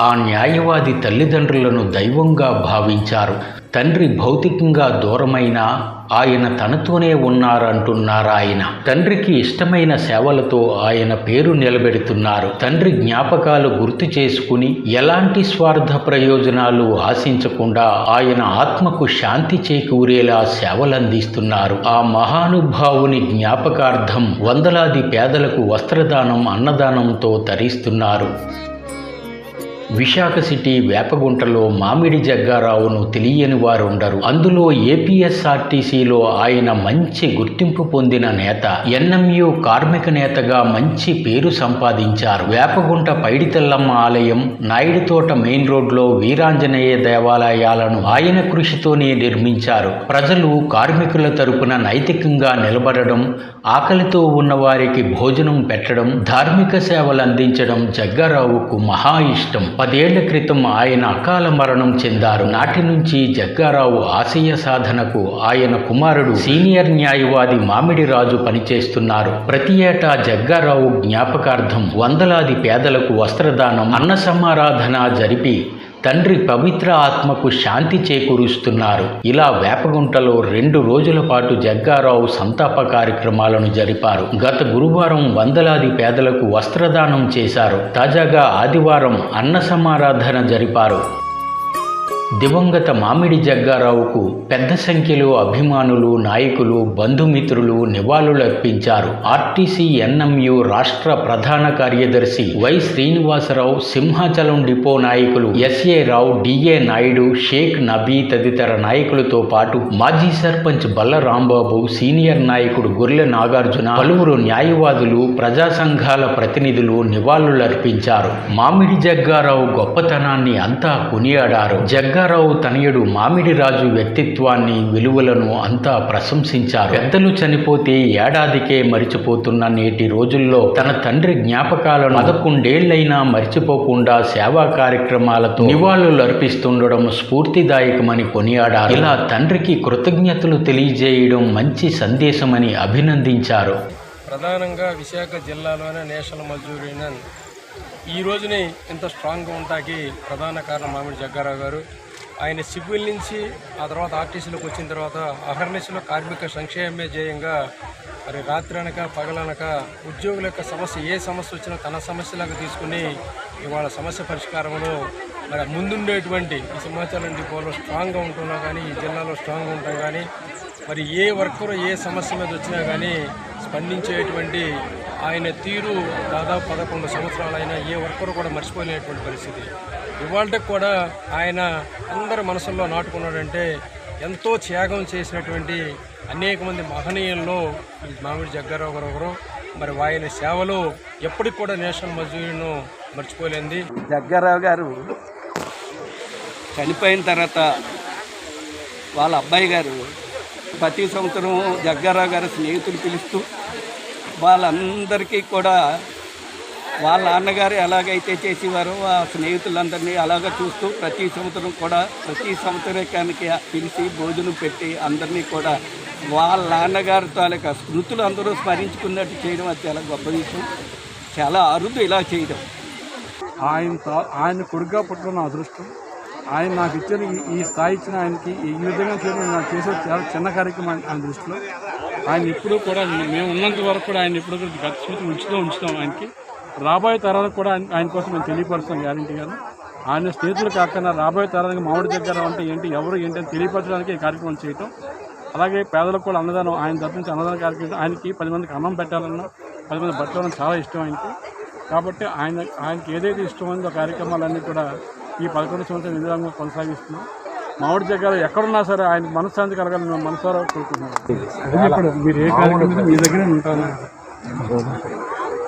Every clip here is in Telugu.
ఆ న్యాయవాది తల్లిదండ్రులను దైవంగా భావించారు. తండ్రి భౌతికంగా దూరమైన ఆయన తనతోనే ఉన్నారంటున్నారు ఆయన. తండ్రికి ఇష్టమైన సేవలతో ఆయన పేరు నిలబెడుతున్నారు. తండ్రి జ్ఞాపకాలు గుర్తు చేసుకుని ఎలాంటి స్వార్థ ప్రయోజనాలు ఆశించకుండా ఆయన ఆత్మకు శాంతి చేకూరేలా సేవలందిస్తున్నారు. ఆ మహానుభావుని జ్ఞాపకార్థం వందలాది పేదలకు వస్త్రదానం అన్నదానంతో తరిస్తున్నారు. విశాఖ సిటీ వేపగుంటలో మామిడి జగ్గారావును తెలియని వారు ఉండరు. అందులో ఏపీఎస్ఆర్టీసీలో ఆయన మంచి గుర్తింపు పొందిన నేత ఎన్ఎంయు కార్మిక నేతగా మంచి పేరు సంపాదించారు. వేపగుంట పైడితల్లమ్మ ఆలయం నాయుడుతోట మెయిన్ రోడ్లో వీరాంజనేయ దేవాలయాలను ఆయన కృషితోనే నిర్మించారు. ప్రజలు కార్మికుల తరపున నైతికంగా నిలబడడం ఆకలితో ఉన్న వారికి భోజనం పెట్టడం ధార్మిక సేవలు అందించడం జగ్గారావుకు మహా ఇష్టం. పదేళ్ళ క్రితం ఆయన అకాల మరణం చెందారు. నాటి నుంచి జగ్గారావు ఆశయ సాధనకు ఆయన కుమారుడు సీనియర్ న్యాయవాది మామిడి రాజు పనిచేస్తున్నారు. ప్రతి ఏటా జగ్గారావు జ్ఞాపకార్థం వందలాది పేదలకు వస్త్రదానం అన్న సమారాధన జరిపి తండ్రి పవిత్ర ఆత్మకు శాంతి చేకూరుస్తున్నారు. ఇలా వేపగుంటలో రెండు రోజుల పాటు జగ్గారావు సంతాప కార్యక్రమాలను జరిపారు. గత గురువారం వందలాది పేదలకు వస్త్రదానం చేశారు. తాజాగా ఆదివారం అన్న సమారాధన జరిపారు. దివంగత మామిడి జగ్గారావుకు పెద్ద సంఖ్యలో అభిమానులు నాయకులు బంధుమిత్రులు నివాళులర్పించారు. ఆర్టీసీ ఎన్ఎంయు రాష్ట్ర ప్రధాన కార్యదర్శి వై శ్రీనివాసరావు సింహాచలం డిపో నాయకులు ఎస్ఏ రావు డిఏ నాయుడు షేక్ నబీ తదితర నాయకులతో పాటు మాజీ సర్పంచ్ బల్ల రాంబాబు సీనియర్ నాయకుడు గొర్రె నాగార్జున పలువురు న్యాయవాదులు ప్రజా సంఘాల ప్రతినిధులు నివాళులర్పించారు. మామిడి జగ్గారావు గొప్పతనాన్ని అంతా కొనియాడారు. జగ్ జగ్గారావు తనయుడు మామిడి రాజు వ్యక్తిత్వాన్ని విలువలను అంతా ప్రశంసించారు. పెద్దలు చనిపోతే ఏడాదికే మరిచిపోతున్న నేటి రోజుల్లో తన తండ్రి జ్ఞాపకాలను పదకొండేళ్ళైనా మరిచిపోకుండా సేవా కార్యక్రమాలతో నివాళులు అర్పిస్తుండడం స్ఫూర్తిదాయకమని కొనియాడారు. ఇలా తండ్రికి కృతజ్ఞతలు తెలియజేయడం మంచి సందేశమని అభినందించారు. ప్రధానంగా విశాఖ జిల్లాలోనే నేషనల్ మజ్దూర్ యూనియన్. ఈ రోజుని ఇంత స్ట్రాంగ్గా ఉంటాకి ప్రధాన కారణం మామిడి జగ్గారావు గారు. ఆయన సివిల్ నుంచి ఆ తర్వాత ఆర్టీసీలోకి వచ్చిన తర్వాత అహర్నిశలో కార్మిక సంక్షేమమే ధ్యేయంగా మరి రాత్రి అనక పగలనక ఉద్యోగుల యొక్క సమస్య ఏ సమస్య వచ్చినా తన సమస్యలాగా తీసుకుని ఇవాళ సమస్య పరిష్కారంలో మరి ముందుండేటువంటి ఈ సింహాచలం డిపోలో స్ట్రాంగ్గా ఉంటున్నా కానీ ఈ జిల్లాలో స్ట్రాంగ్గా ఉంటాం కానీ మరి ఏ వర్కర్ ఏ సమస్య మీద వచ్చినా కానీ స్పందించేటువంటి ఆయన తీరు దాదాపు పదకొండు సంవత్సరాలైనా ఏ వర్కరు కూడా మర్చిపోలేనటువంటి పరిస్థితి. ఇవాళకి కూడా ఆయన అందరి మనసుల్లో నాటుకున్నాడంటే ఎంతో త్యాగం చేసినటువంటి అనేక మంది మహనీయుల్లో మామిడి జగ్గారావు గారు ఒకరు. మరి ఆయన సేవలు ఎప్పటికి కూడా నేషనల్ మజూరిను మర్చిపోలేంది. జగ్గారావు గారు చనిపోయిన తర్వాత వాళ్ళ అబ్బాయి గారు ప్రతి సంవత్సరం జగ్గారావు గారి స్నేహితులు పిలుస్తూ వాళ్ళందరికీ కూడా వాళ్ళ నాన్నగారు ఎలాగైతే చేసేవారో ఆ స్నేహితులందరినీ అలాగ చూస్తూ ప్రతి సంవత్సరం కూడా ప్రతి సంవత్సరానికి పిలిచి భోజనం పెట్టి అందరినీ కూడా వాళ్ళ నాన్నగారి తాలూకా స్మృతులు అందరూ స్మరించుకున్నట్టు చేయడం అది చాలా గొప్ప విషయం. చాలా అరుదు ఇలా చేయడం. ఆయన తా- ఆయన కొడుగ్గా పుట్టడం నా అదృష్టం. ఆయన నాకు ఇచ్చిన ఈ- స్థాయి ఇచ్చిన ఆయనకి ఈ విధంగా చేయడం నాకు చేసే చాలా చిన్న కార్యక్రమం ఆయన- ఆయన దృష్టిలో. ఆయన ఇప్పుడు కూడా మేము ఉన్నంత వరకు కూడా ఆయన ఇప్పుడు గత స్మృతి ఉంచుతూ ఉంచుతాం ఆయనకి. రాబోయే తరాలకు కూడా ఆయన కోసం మేము తెలియపరుస్తాం గ్యారంటీ గాను. ఆయన స్నేహితులు కాకుండా రాబోయే తరానికి మామిడి దగ్గర అంటే ఏంటి ఎవరు ఏంటి అని తెలియపరచడానికి ఈ కార్యక్రమం చేయటం. అలాగే పేదలకు కూడా అన్నదానం ఆయన తరఫు అన్నదాన కార్యక్రమం ఆయనకి పది మందికి అన్నం పెట్టాలన్నా పది మంది బట్టలన్నా చాలా ఇష్టం ఆయనకి. కాబట్టి ఆయన ఆయనకి ఏదైతే ఇష్టమైందో కార్యక్రమాలన్నీ కూడా ఈ పదకొండు సంవత్సరాల విధానంగా కొనసాగిస్తున్నాం. మామిడి జగ్గారు ఎక్కడున్నా సరే ఆయన మనశ్శాంతి కలగాలని మేము మనసారా కోరుకుంటున్నాం. మీరు ఏ కార్యక్రమం మీ దగ్గరే ఉంటాను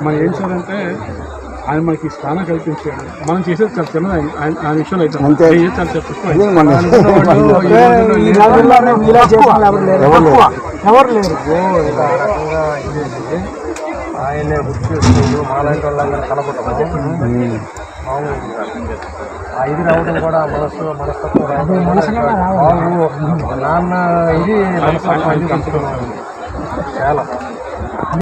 మనం ఏం చేయాలంటే ఆయన మనకి స్థానం కల్పించాడు. మనం చేసేది చాలా చిన్నది ఆయన ఆయన- ఆయన విషయంలో అయితే. చాలా ఎవరు లేరు? ఆయనే గుర్తు చేసుకుంటూ మాలాంటి వాళ్ళందరూ కనపడటం మామూలు ఆ ఇది రావడం కూడా మనసు మనస్తత్వం రావడం బాగు నాన్న ఇది మనస్తత్వం ఇది చాలా